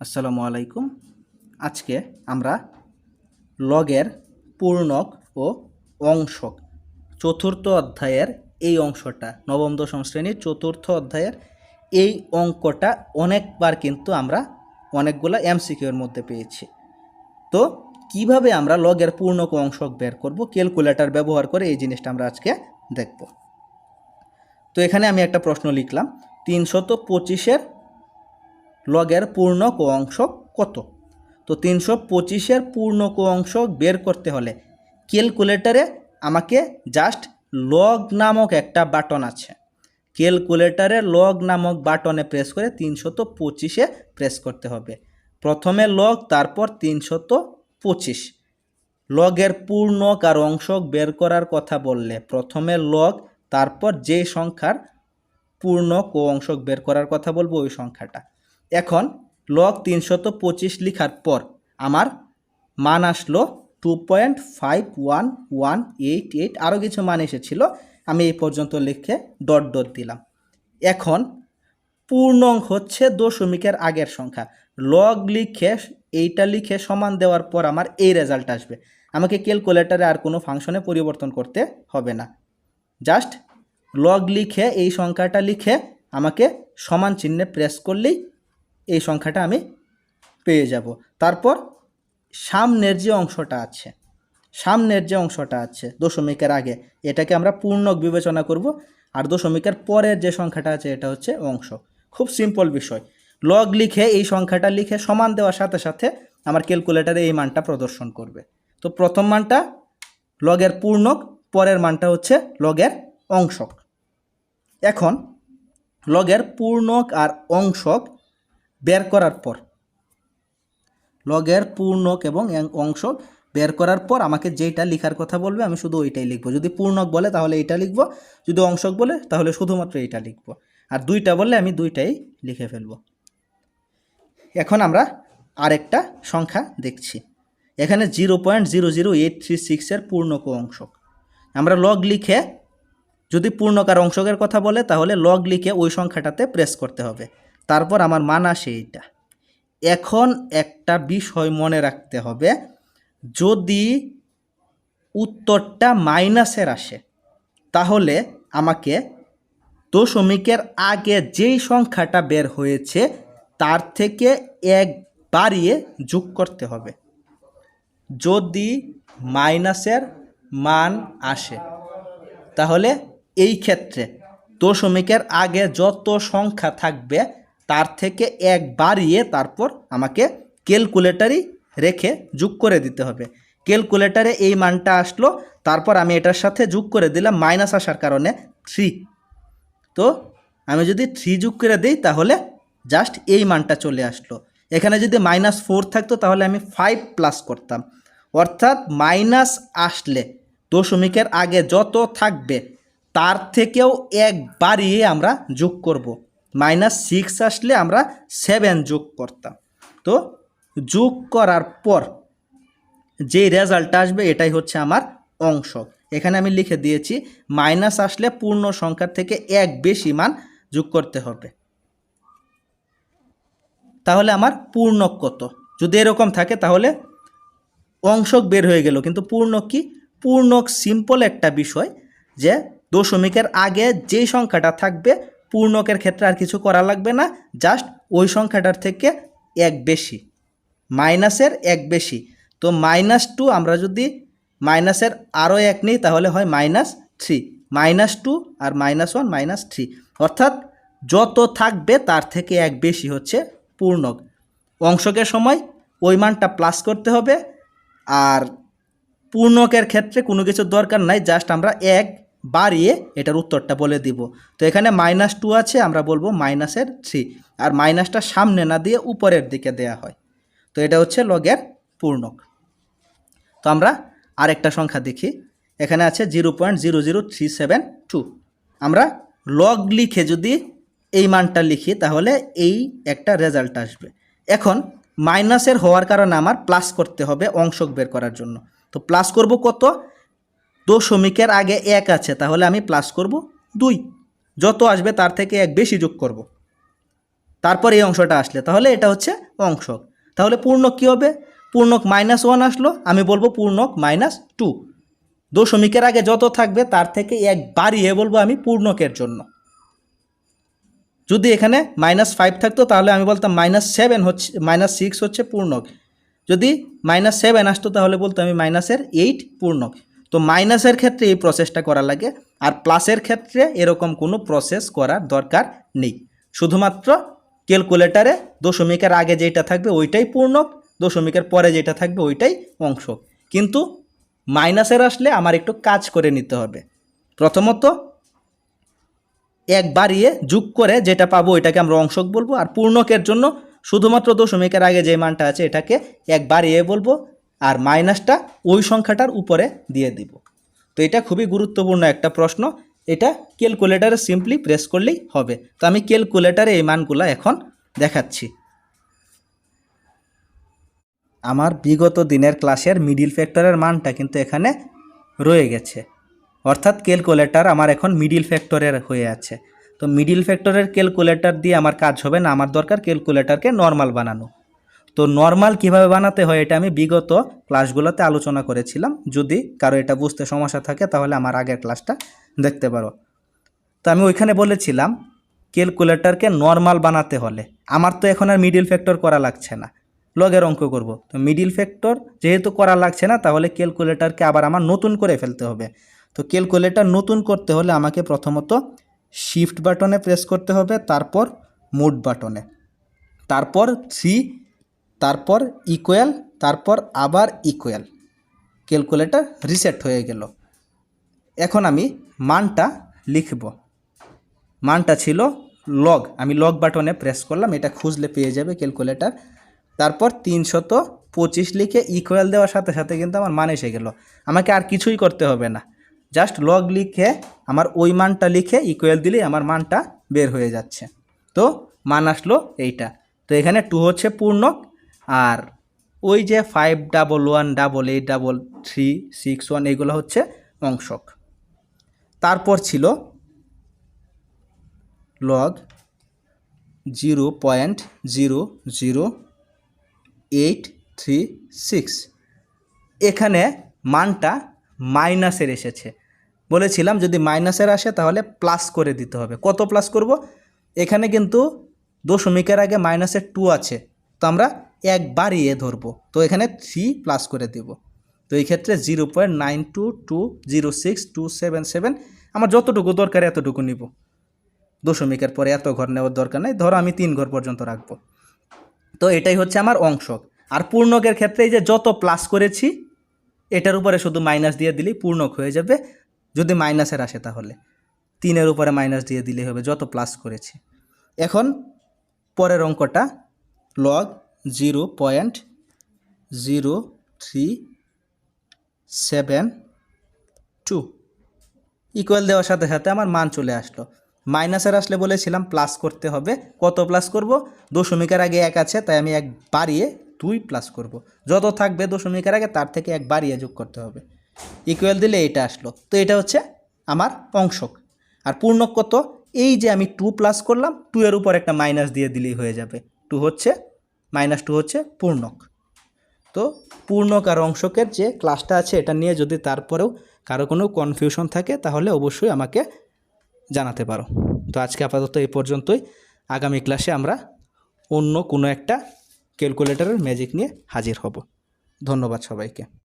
আসসালামু আলাইকুম। আজকে আমরা লগের পূর্ণক ও অংশক চতুর্থ অধ্যায়ের এই অংশটা, নবম, দশম শ্রেণির চতুর্থ অধ্যায়ের এই অঙ্কটা অনেকবার কিন্তু আমরা অনেকগুলো এমসিকিউর মধ্যে পেয়েছি। তো কীভাবে আমরা লগের পূর্ণক অংশক বের করব, ক্যালকুলেটর ব্যবহার করে এই জিনিসটা আমরা আজকে দেখব। তো এখানে আমি একটা প্রশ্ন লিখলাম, তিনশত পঁচিশের লগের পূর্ণক ও অংশক কত? তো তিনশো পঁচিশের পূর্ণক ও অংশক বের করতে হলে ক্যালকুলেটরে আমাকে জাস্ট লগ নামক একটা বাটন আছে। ক্যালকুলেটরে লগ নামক বাটনে প্রেস করে তিনশত পঁচিশে প্রেস করতে হবে। প্রথমে লগ তারপর তিনশত পঁচিশ। লগের পূর্ণক আর অংশ বের করার কথা বললে প্রথমে লগ তারপর যে সংখ্যার পূর্ণক ও অংশক বের করার কথা বলব ওই সংখ্যাটা। এখন লগ তিনশত পঁচিশ লিখার পর আমার মান আসলো two point five one one eight eight আরও কিছু মান এসেছিল, আমি এই পর্যন্ত লিখে ডট ডট দিলাম। এখন পূর্ণাঙ্ক হচ্ছে দশমিকের আগের সংখ্যা। লগ লিখে, এইটা লিখে সমান দেওয়ার পর আমার এই রেজাল্ট আসবে। আমাকে ক্যালকুলেটারে আর কোনো ফাংশনে পরিবর্তন করতে হবে না। জাস্ট লগ লিখে, এই সংখ্যাটা লিখে আমাকে সমান চিহ্নে প্রেস করলেই এই সংখ্যাটা আমি পেয়ে যাব। তারপর সামনের যে অংশটা আছে, সামনের যে অংশটা আছে দশমিকের আগে, এটাকে আমরা পূর্ণক বিবেচনা করব। আর দশমিকের পরের যে সংখ্যাটা আছে, এটা হচ্ছে অংশ। খুব সিম্পল বিষয়। লগ লিখে এই সংখ্যাটা লিখে সমান দেওয়ার সাথে সাথে আমার ক্যালকুলেটারে এই মানটা প্রদর্শন করবে। তো প্রথম মানটা লগের পূর্ণক, পরের মানটা হচ্ছে লগের অংশক। এখন, লগের পূর্ণক আর অংশক বের করার পর। লগের পূর্ণক এবং অংশ বের করার পর আমাকে যেইটা লেখার কথা বলবে আমি শুধু ওইটাই লিখব। যদি পূর্ণক বলে তাহলে এইটা লিখব, যদি অংশক বলে তাহলে শুধুমাত্র এইটা লিখব। আর দুইটা বললে আমি দুইটাই লিখে ফেলব। এখন আমরা আরেকটা সংখ্যা দেখছি। এখানে zero point zero zero eight three সিক্সের পূর্ণক অংশক। আমরা লগ লিখে যদি পূর্ণকার অংশকের কথা বলে তাহলে লগ লিখে ওই সংখ্যাটাতে প্রেস করতে হবে। তারপর আমার মান আসে এইটা। এখন একটা বিষয় মনে রাখতে হবে, যদি উত্তরটা মাইনাসের আসে, তাহলে আমাকে দশমিকের আগে যেই সংখ্যাটা বের হয়েছে, তার থেকে এক বাড়িয়ে যোগ করতে হবে। যদি মাইনাসের মান আসে, তাহলে এই ক্ষেত্রে দশমিকের আগে যত সংখ্যা থাকবে তার থেকে এক বাড়িয়ে তারপর আমাকে ক্যালকুলেটারই রেখে যোগ করে দিতে হবে। ক্যালকুলেটারে এই মানটা আসলো, তারপর আমি এটার সাথে যোগ করে দিলাম, মাইনাস আসার কারণে থ্রি তো আমি যদি থ্রি যোগ করে দিই, তাহলে জাস্ট এই মানটা চলে আসলো। এখানে যদি মাইনাস ফোর থাকতো, তাহলে আমি ফাইভ প্লাস করতাম। অর্থাৎ মাইনাস আসলে দশমিকের আগে যত থাকবে, তার থেকেও এক বাড়িয়ে আমরা যোগ করব। মাইনাস সিক্স আসলে আমরা সেভেন যোগ করতাম। তো যোগ করার পর যে রেজাল্ট আসবে এটাই হচ্ছে আমার অংশ। এখানে আমি লিখে দিয়েছি, মাইনাস আসলে পূর্ণ সংখ্যার থেকে এক বেশি মান যোগ করতে হবে। তাহলে আমার পূর্ণক কত? যদি এরকম থাকে তাহলে অংশক বের হয়ে গেল, কিন্তু পূর্ণক কি? পূর্ণক সিম্পল একটা বিষয় যে দশমিকের আগে যেই সংখ্যাটা থাকবে পূর্ণকের ক্ষেত্রে আর কিছু করা লাগবে না জাস্ট ওই সংখ্যাটার থেকে এক বেশি, মাইনাসের এক বেশি। তো মাইনাস টু আমরা যদি মাইনাসের আরও এক নিই, তাহলে হয় মাইনাস থ্রি মাইনাস টু আর মাইনাস ওয়ান মাইনাস থ্রি অর্থাৎ যত থাকবে, তার থেকে এক বেশি হচ্ছে পূর্ণক। অংশকের সময় ওই মানটা প্লাস করতে হবে, আর পূর্ণকের ক্ষেত্রে কোনো কিছুর দরকার নাই জাস্ট আমরা এক বাড়িয়ে এটার উত্তরটা বলে দিব। তো এখানে মাইনাস টু আছে, আমরা বলব মাইনাসের থ্রি আর মাইনাসটা সামনে না দিয়ে উপরের দিকে দেয়া হয়। তো এটা হচ্ছে লগের পূর্ণক। তো আমরা আরেকটা সংখ্যা দেখি। এখানে আছে zero point zero zero three seven two আমরা লগ লিখে যদি এই মানটা লিখি, তাহলে এই একটা রেজাল্ট আসবে। এখন মাইনাসের হওয়ার কারণে আমার প্লাস করতে হবে অংশক বের করার জন্য। তো প্লাস করব কত? দশমিকের আগে এক আছে, তাহলে আমি প্লাস করব দুই। যত আসবে তার থেকে এক বেশি যোগ করব। তারপর এই অংশটা আসলে, তাহলে এটা হচ্ছে অংশক তাহলে পূর্ণক কী হবে? পূর্ণক মাইনাস ওয়ান আসলো, আমি বলব পূর্ণক মাইনাস টু দশমিকের আগে যত থাকবে তার থেকে এক বাড়িয়ে বলব আমি পূর্ণকের জন্য। যদি এখানে মাইনাস ফাইভ থাকতো, তাহলে আমি বলতাম মাইনাস সেভেন হচ্ছে মাইনাস সিক্স হচ্ছে পূর্ণক। যদি মাইনাস সেভেন আসতো, তাহলে বলতো আমি মাইনাসের এইট পূর্ণক। তো মাইনাসের ক্ষেত্রে এই প্রসেসটা করা লাগে, আর প্লাসের ক্ষেত্রে এরকম কোনো প্রসেস করার দরকার নেই। শুধুমাত্র ক্যালকুলেটারে দশমিকের আগে যেটা থাকবে ওইটাই পূর্ণক দশমিকের পরে যেটা থাকবে ওইটাই অংশ। কিন্তু মাইনাসের আসলে আমার একটু কাজ করে নিতে হবে। প্রথমত এক বাড়িয়ে যোগ করে যেটা পাবো ওইটাকে আমরা অংশক বলব, আর পূর্ণকের জন্য শুধুমাত্র দশমিকের আগে যে মানটা আছে এটাকে এক বাড়িয়ে বলব আর মাইনাসটা ওই সংখ্যাটার উপরে দিয়ে দিব। তো এটা খুবই গুরুত্বপূর্ণ একটা প্রশ্ন। এটা ক্যালকুলেটারে সিম্পলি প্রেস করলেই হবে। তো আমি ক্যালকুলেটারে এই মানগুলো এখন দেখাচ্ছি। আমার বিগত দিনের ক্লাসের মিডিল ফ্যাক্টরের মানটা কিন্তু এখানে রয়ে গেছে। অর্থাৎ ক্যালকুলেটার আমার এখন মিডিল ফ্যাক্টরের হয়ে আছে। তো মিডিল ফ্যাক্টরের ক্যালকুলেটার দিয়ে আমার কাজ হবে না। আমার দরকার ক্যালকুলেটারকে নর্মাল বানানো। তো নর্মাল কীভাবে বানাতে হয় এটা আমি বিগত ক্লাসগুলোতে আলোচনা করেছিলাম। যদি কারও এটা বুঝতে সমস্যা থাকে, তাহলে আমার আগের ক্লাসটা দেখতে পারো। তো আমি ওইখানে বলেছিলাম ক্যালকুলেটারকে নর্মাল বানাতে হলে, আমার তো এখন আর মিডিল ফ্যাক্টর করা লাগছে না। লগের অঙ্ক করব। তো মিডিল ফ্যাক্টর যেহেতু করা লাগছে না, তাহলে ক্যালকুলেটারকে আবার আমার নতুন করে ফেলতে হবে। তো ক্যালকুলেটার নতুন করতে হলে আমাকে প্রথমত শিফট বাটনে প্রেস করতে হবে, তারপর মুড বাটনে তারপর থ্রি তারপর ইকুয়াল তারপর আবার ইকুয়াল ক্যালকুলেটার রিসেট হয়ে গেল। এখন আমি মানটা লিখব। মানটা ছিল লগ আমি লগ বাটনে প্রেস করলাম, এটা খুঁজলে পেয়ে যাবে ক্যালকুলেটার তারপর তিনশত পঁচিশ লিখে ইকুয়াল দেওয়ার সাথে সাথে কিন্তু আমার মান এসে গেল। আমাকে আর কিছুই করতে হবে না। জাস্ট লগ লিখে, আমার ওই মানটা লিখে ইকুয়াল দিলেই আমার মানটা বের হয়ে যাচ্ছে। তো মান আসলো এইটা। তো এখানে টু হচ্ছে পূর্ণক আর ওই যে five double one double eight double three six one এগুলো হচ্ছে অংশক। তারপর ছিল log zero point zero zero eight three six এখানে মানটা মাইনাসের এসেছে। বলেছিলাম যদি মাইনাসের আসে তাহলে প্লাস করে দিতে হবে। কত প্লাস করব? এখানে কিন্তু দশমিকের আগে মাইনাসের টু আছে। তো আমরা এক বাড়িয়ে ধরবো। তো এখানে থ্রি প্লাস করে দেব। তো এই ক্ষেত্রে zero point nine two two zero six two seven seven আমার যতটুকু দরকার এতটুকু নিব। দশমিকের পরে এত ঘর নেওয়ার দরকার নেই, ধরো আমি তিন ঘর পর্যন্ত রাখব। তো এটাই হচ্ছে আমার অংশক আর পূর্ণকের ক্ষেত্রে এই যে যত প্লাস করেছি, এটার উপরে শুধু মাইনাস দিয়ে দিলেই পূর্ণক হয়ে যাবে। যদি মাইনাসের আসে তাহলে। তিনের উপরে মাইনাস দিয়ে দিলেই হবে, যত প্লাস করেছি। এখন পরের অঙ্কটা log zero point zero three seven two. Equal দেওয়ার সাথে সাথে আমার মান চলে আসলো। মাইনাসের আসলে বলেছিলাম প্লাস করতে হবে। কত প্লাস করব? দশমিকের আগে এক আছে, তাই আমি এক বাড়িয়ে দুই প্লাস করব। যত থাকবে দশমিকের আগে, তার থেকে এক বাড়িয়ে যোগ করতে হবে। ইকুয়াল দিলে এটা আসলো। তো এটা হচ্ছে আমার অংশক। আর পূর্ণক কত? এই যে আমি টু প্লাস করলাম টু এর উপর একটা মাইনাস দিয়ে দিলেই হয়ে যাবে। টু হচ্ছে মাইনাস টু হচ্ছে পূর্ণক। তো পূর্ণক আর অংশকের যে ক্লাসটা আছে, এটা নিয়ে যদি তারপরেও কারও কোনো কনফিউশন থাকে, তাহলে অবশ্যই আমাকে জানাতে পারো। তো আজকে আপাতত এই পর্যন্তই। আগামী ক্লাসে আমরা অন্য কোনো একটা ক্যালকুলেটরের ম্যাজিক নিয়ে হাজির হব। ধন্যবাদ সবাইকে।